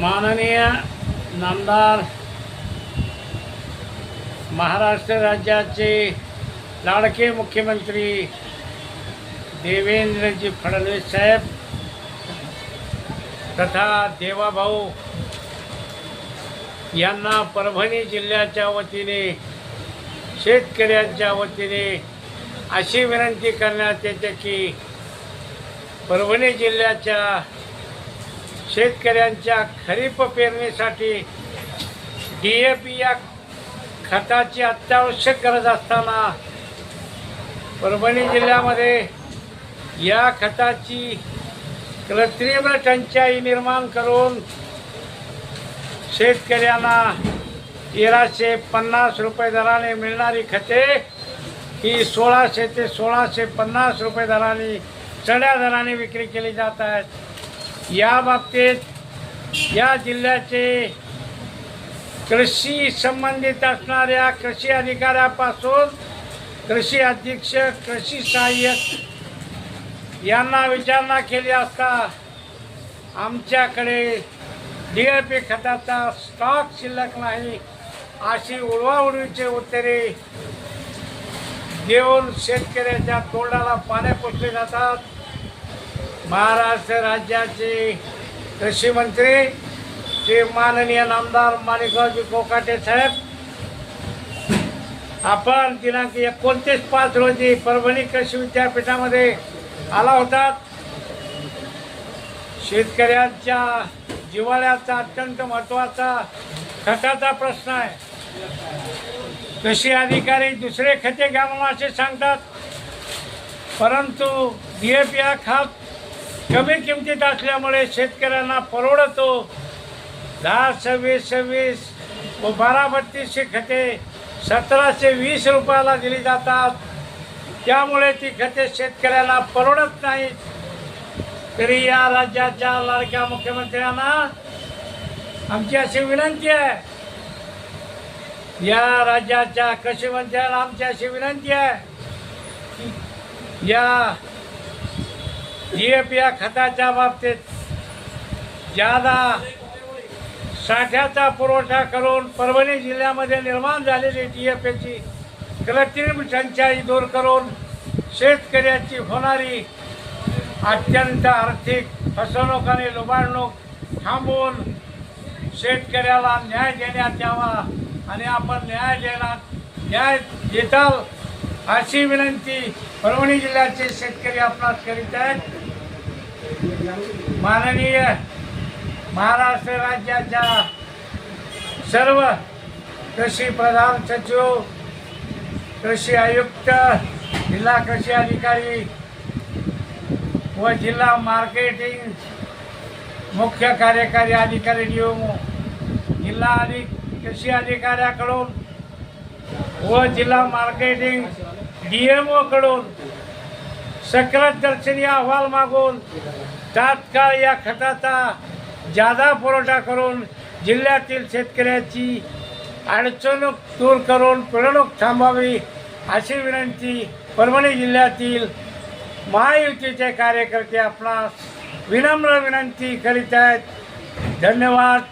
माननीय नामदार महाराष्ट्र राज्याचे लाडके मुख्यमंत्री देवेंद्रजी फडणवीस साहेब तथा देवाभाऊ यांना परभणी जिल्ह्याच्या वतीने शेतकऱ्यांच्या वतीने अशी विनंती करण्यात येते की परभणी जिल्ह्याच्या शेतकऱ्यांच्या खरीप पेरणीसाठी डी ए पी या खताची अत्यावश्यक गरज असताना परभणी जिल्ह्यामध्ये या खताची कृत्रिम टंचाई निर्माण करून शेतकऱ्यांना तेराशे पन्नास रुपये दराने मिळणारी खते ही सोळाशे ते सोळाशे पन्नास रुपये दराने चढ्या दराने विक्री केली जात आहेत. या बाबतीत या जिल्ह्याचे कृषी संबंधित असणाऱ्या कृषी अधिकाऱ्यापासून कृषी अधीक्षक कृषी सहाय्यक यांना विचारणा केली असता आमच्याकडे डी ए पी खताचा स्टॉक शिल्लक नाही अशी उडवाउडवीचे उत्तरे देऊन शेतकऱ्याच्या तोंडाला पाने पुसले जातात. महाराष्ट्र राज्याचे कृषी मंत्री श्री माननीय नामदार माणिकरावजी कोकाटे साहेब आपण दिनांक एकोणतीस पाच रोजी परभणी कृषी विद्यापीठामध्ये आला होतात. शेतकऱ्यांच्या जिव्हाळ्याचा अत्यंत महत्त्वाचा खताचा प्रश्न आहे. कृषी अधिकारी दुसरे खते घ्या म्हणून असे सांगतात. परंतु डी ए पी हा खात कमी किमतीत असल्यामुळे शेतकऱ्यांना परवडतो. दहा सव्वीस सव्वीस व बारा बत्तीसशे खते सतराशे वीस रुपयाला दिली जातात. त्यामुळे ती खते शेतकऱ्यांना परवडत नाहीत. तरी या राज्याच्या लाडक्या मुख्यमंत्र्यांना आमची अशी विनंती आहे. या राज्याच्या कृषी मंत्र्यांना आमची अशी विनंती आहे. या डी ए पी या खताच्या बाबतीत ज्यादा साठ्याचा पुरवठा करून परभणी जिल्ह्यामध्ये निर्माण झालेली डी ए पीची कृत्रिम टंचाई दूर करून शेतकऱ्याची होणारी अत्यंत आर्थिक फसवणूक आणि लुबाडणूक थांबवून शेतकऱ्याला न्याय देण्यात यावा आणि आपण न्याय देणार न्याय देताल अशी विनंती परभणी जिल्ह्याचे शेतकरी आपणास करीत आहेत. माननीय महाराष्ट्र राज्याच्या सर्व कृषी प्रधान सचिव कृषी आयुक्त जिल्हा कृषी अधिकारी व जिल्हा मार्केटिंग मुख्य कार्यकारी अधिकारी नियम जिल्हा अधिक कृषी अधिकाऱ्याकडून व जिल्हा मार्केटिंग डी एम ओकडून सक्रत दर्शनी अहवाल मागून तात्काळ या खताचा जादा पुरवठा करून जिल्ह्यातील शेतकऱ्याची अडचणूक दूर करून पिळवणूक थांबावी अशी विनंती परभणी जिल्ह्यातील महायुतीचे कार्यकर्ते आपणास विनम्र विनंती करीत आहेत. धन्यवाद.